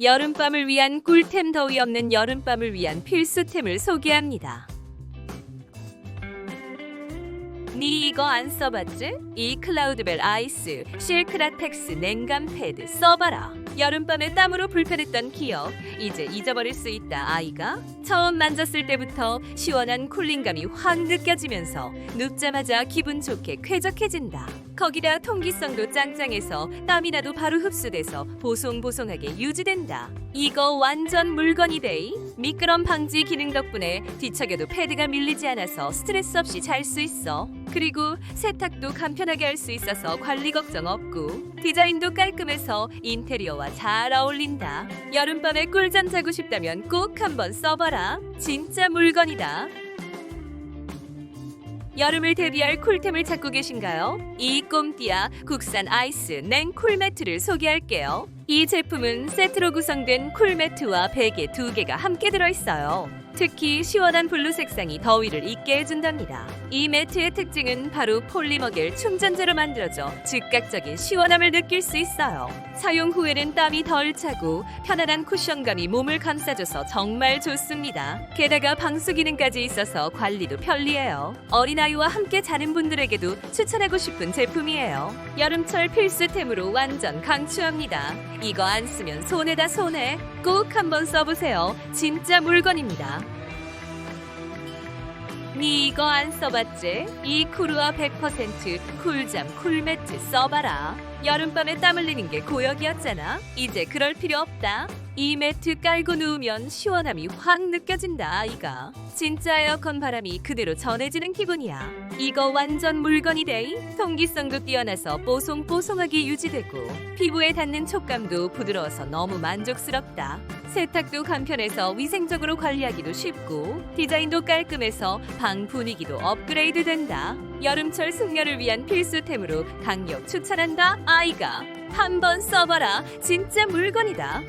여름밤을 위한 꿀템 더위 없는 여름밤을 위한 필수템을 소개합니다. 니 이거 안 써봤지? 이 클라우드벨 아이스 실크라텍스 냉감 패드 써봐라. 여름밤에 땀으로 불편했던 기억 이제 잊어버릴 수 있다 아이가. 처음 만졌을 때부터 시원한 쿨링감이 확 느껴지면서 눕자마자 기분 좋게 쾌적해진다. 거기다 통기성도 짱짱해서 땀이 나도 바로 흡수돼서 보송보송하게 유지된다. 이거 완전 물건이 데이. 미끄럼 방지 기능 덕분에 뒤척여도 패드가 밀리지 않아서 스트레스 없이 잘 수 있어. 그리고 세탁도 간편하게 할 수 있어서 관리 걱정 없고 디자인도 깔끔해서 인테리어와 잘 어울린다. 여름밤에 꿀잠 자고 싶다면 꼭 한번 써봐라. 진짜 물건이다. 여름을 대비할 쿨템을 찾고 계신가요? 이 꼼띠아 국산 아이스 냉 쿨매트를 소개할게요. 이 제품은 세트로 구성된 쿨매트와 베개 두 개가 함께 들어있어요. 특히 시원한 블루 색상이 더위를 잊게 해준답니다. 이 매트의 특징은 바로 폴리머겔 충전재로 만들어져 즉각적인 시원함을 느낄 수 있어요. 사용 후에는 땀이 덜 차고 편안한 쿠션감이 몸을 감싸줘서 정말 좋습니다. 게다가 방수 기능까지 있어서 관리도 편리해요. 어린아이와 함께 자는 분들에게도 추천하고 싶은 제품이에요. 여름철 필수템으로 완전 강추합니다. 이거 안 쓰면 손에다 손에 꼭 한번 써보세요. 진짜 물건입니다. 니 이거 안 써봤지? 이 쿠루아 100% 쿨잠 쿨매트 써봐라. 여름밤에 땀 흘리는 게 고역이었잖아. 이제 그럴 필요 없다. 이 매트 깔고 누우면 시원함이 확 느껴진다, 아이가. 진짜 에어컨 바람이 그대로 전해지는 기분이야. 이거 완전 물건이 데이. 통기성도 뛰어나서 뽀송뽀송하게 유지되고 피부에 닿는 촉감도 부드러워서 너무 만족스럽다. 세탁도 간편해서 위생적으로 관리하기도 쉽고 디자인도 깔끔해서 방 분위기도 업그레이드 된다. 여름철 숙녀를 위한 필수템으로 강력 추천한다. 아이가 한번 써봐라. 진짜 물건이다.